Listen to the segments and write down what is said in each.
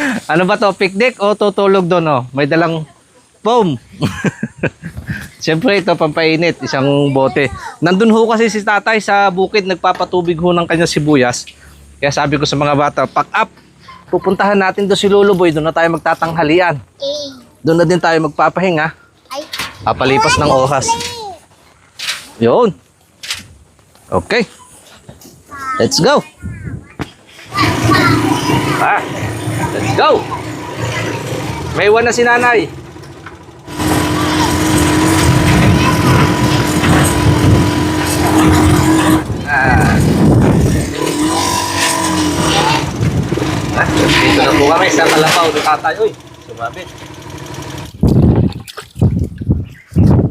ano ba to? Picnic o tutulog doon? Oh? May dalang foam. Siyempre ito pampainit, isang bote. Nandun ho kasi si tatay sa bukid, nagpapatubig ho ng kanya sibuyas. Kaya sabi ko sa mga bata, pack up. Pupuntahan natin doon si Lolo Boy, doon na tayo magtatanghalian. Eh. Doon na din tayo magpapahinga. Papalipas ng oras. Yun. Okay. Let's go. Ah, let's go. May iwan na si nanay. Ah. Ah, dito na po kami sa Kalapaw ni tatay. Uy, sumabit.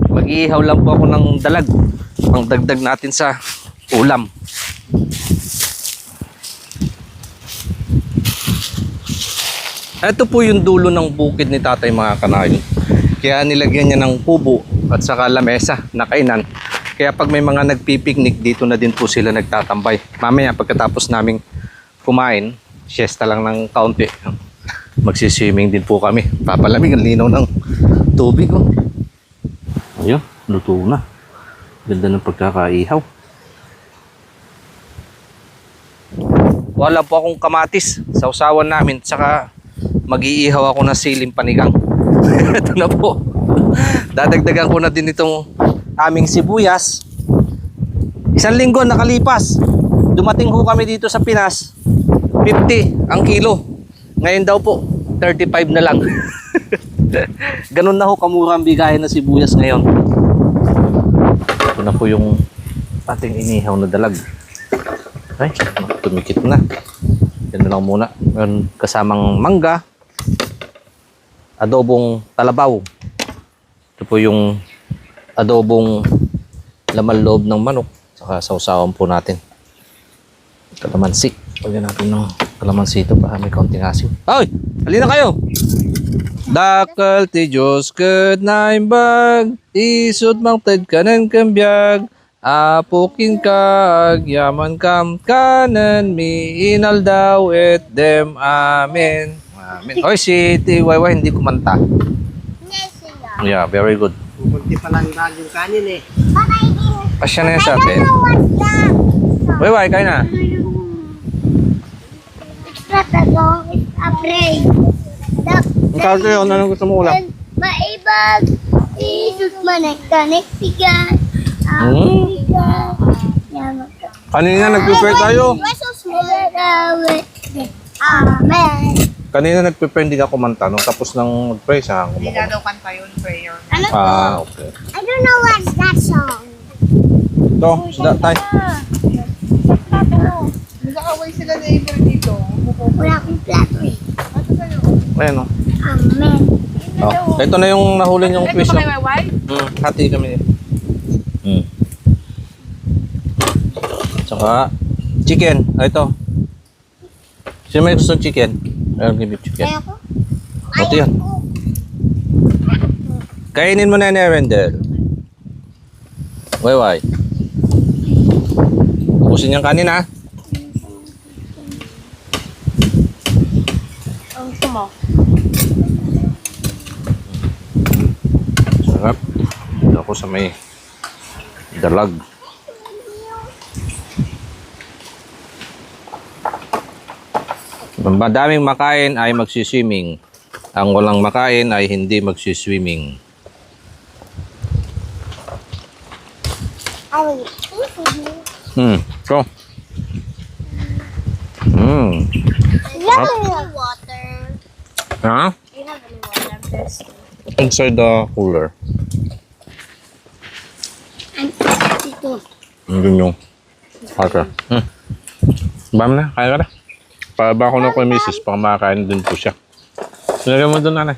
Mag-iihaw lang po ako ng dalag. Pang dagdag natin sa ulam. Ito po yung dulo ng bukid ni tatay mga kanayon. Kaya nilagyan niya ng kubo at saka lamesa na kainan. Kaya pag may mga nagpipiknik dito na din po sila nagtatambay. Mamaya pagkatapos naming kumain, siesta lang ng kaunti. Magsiswimming din po kami. Papalamig ang linaw ng tubig. Oh. Ayun, luto na. Ganda ng pagkakaihaw. Wala po akong kamatis sa usawan namin. Saka mag-iihaw ako ng siling panigang. Ito na po. Dadagdagan ko na din itong aming sibuyas. Isang linggo nakalipas. Dumating ho kami dito sa Pinas. 50 ang kilo. Ngayon daw po, 35 na lang. Ganun na ho kamura ang bigayan ng sibuyas ngayon. Ito na po yung ating inihaw na dalag. Ay, tumikit na. Yan na lang muna. Meron kasamang mangga, adobong talabaw. Ito po yung adobong laman loob ng manok. Saka sausawan po natin. Kalamansi. Pagyan natin ng kalamansi ito para may kaunting asim. Ay! Halina kayo! Dakal ti Diyos kat na imbag, isot mang tad kanan kambiyag, apukin ka, agyaman kam kanan, mi inal daw et dem, amen. Amen. Oy, si Tiwayway hindi kumanta. Yeah, very good. Kunti pa lang bag yung kanin eh. Pasya na yan sa atin. Wayway, kayo na. It's not a song, it's a praise. The, Ang tawag kayo, ano gusto mo ulam? Maibag, isus managkanik tigan. Hmm? Kanina nag-prepare tayo. Amen. Kanina nag-prepare hindi ako kumanta. Nung tapos ng mag-pray, siya ako Hindi na kumanta. daw kanta yun, prayer. Ano to? Ah, okay. I don't know what's that song. Ito, da, tay. Nag-aaway sila neighbor dito. Wala akong plato eh. Ano sa'yo? Ayan o. Amen. Oh. Ito na yung nahuli yung Ito quiz. ba oh. kay Wai? Hmm, hati kami. Hmm. Tsaka, chicken. Ah, ito. Sino may gusto ng chicken? I'll give you chicken. Kaya ko? Ito yan. Kainin mo na ni Arendel. Why? Ubusin niyang kanin ha. Ang gusto mo? Sarap. Dito ako sa may dalag. Madaming makain ay magsiswimming. Ang walang makain ay hindi magsiswimming. Hmm. So. Hmm. you have any water? Ha? You have any water? Thirsty. Inside the cooler. Too. Andun yung Okay. Hmm. Bam na, kaya ka na. Pabako na ko yung misis, baka makakain din po siya. Sinagay mo doon, nanay.